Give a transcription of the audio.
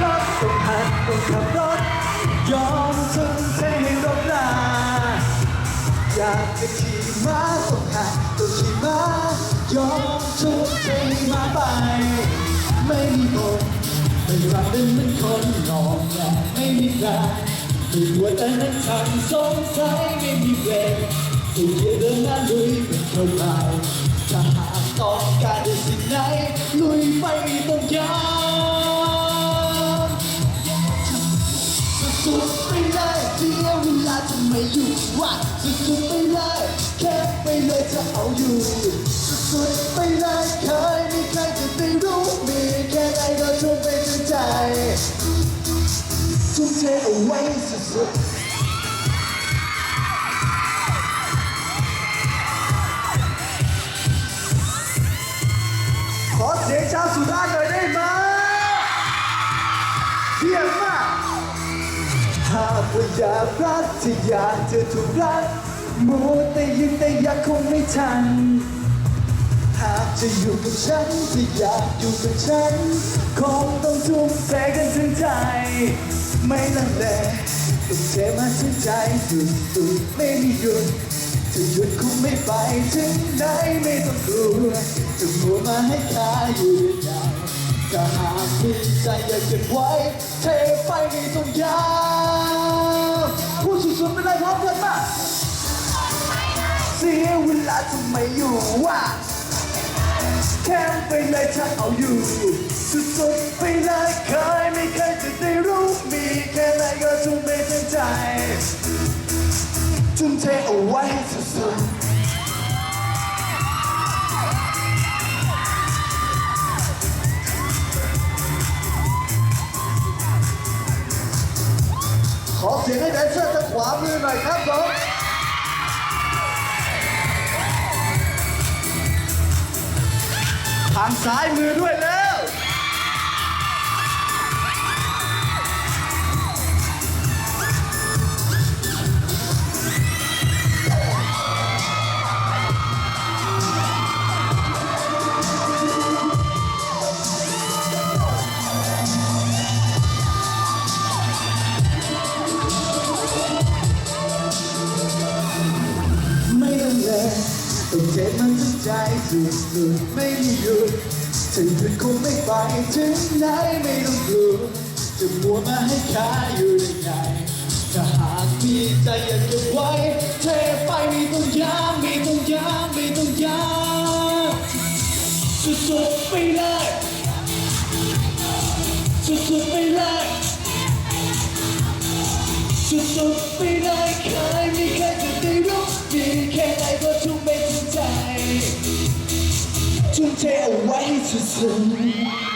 รถต้องหัดต้องขับรถ ยอมทุ่มเทให้รบนาอยากจะขี่ม้าต้องหัดต้องขี่ม้ายอมทุ่มเทมาไป ไม่มีบนไม่รักเป็นเหมืนคนนอนแหลไม่มีใครติดหัวใจนั้นทงสงสัยไม่มีเวรสุดเยอะเดินหน้าลุยเป็นคนใาม่ ว่าสุดๆไปเลยแค่ไปเลยจะเอาอยู่สุดๆไปเลยเคยมีใครจะได้รู้มีแค่ไหนก็ทุ่มไปด้วยใจทุ่มเทเอาไว้สุดๆขอเสียงชาวสุราษฎร์หน่อยได้ไหมเยี่ยมมากหาก ว่าอยากรักที่อยากจะถูกรักมัวแต่ยังแต่อยากคงไม่ทัน หากจะอยู่กับฉันที่อยากอยู่กับฉัน คงต้องทุ่มเทกันถึงใจ ไม่ลังเลต้องเทมาถึงใจสุดสุดไม่มีหยุดจะหยุดคงไม่ไปถึงไหนไม่ต้องกลัวจะมัวมาให้ค่าอยู่ในใจถ้าหากมีใจอยากเก็บไว้เท สียเวลาทำไมอยู่ว่าแค่ไปเลยถ้าเอาอยู่ สุดๆไปเลยเคยไม่เคยจะได้รู้มีแค่ไหนก็ทุ่มเททั้งใจทุ่มเทเอาไว้ให้สุดๆขอเสียงให้แดนเซอร์ทางขวามือหน่อยครับผมางซ้ายมือด้วยเลย เจ็บมันทั้งใจสุดสุดๆไม่มีหยุดจะหยุดคงไม่ไปถึงไหนไม่ต้องกลัวจะมัวมาให้ค่าอยู่ได้ไงถ้าหากมีใจอยากจะไว้เทไปไม่ต้องย้ำไม่ต้องย้ำไม่ต้องย้ำสุดๆไปเลยสุดๆไปเลยสุดๆไปเลยเคยมีใครจะได้รู้มีแค่ไหนก็ทุ่มไม่ stay away too soon.